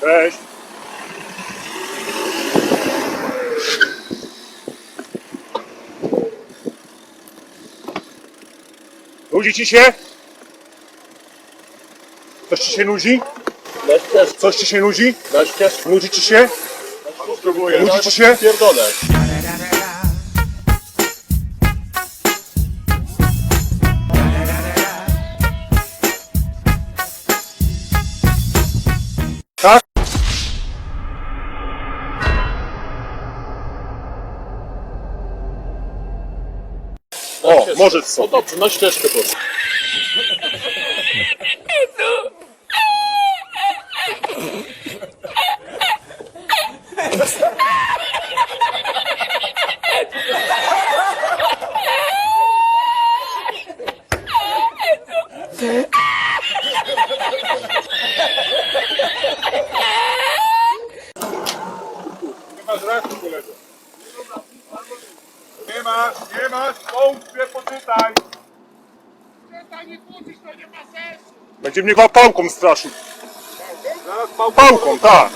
Cześć. Nudzi ci się? Coś ci się nudzi? Coś ci się nudzi? Nudzi ci się? Spróbuję. Nudzi ci się? Pierdolę. O, możesz No sobie. dobrze, na ścieżkę proszę. Masz racji, kolego. Nie masz, nie masz, połóż się, poczytaj. Będzie mnie pałką straszył. Zaraz pałką, tak.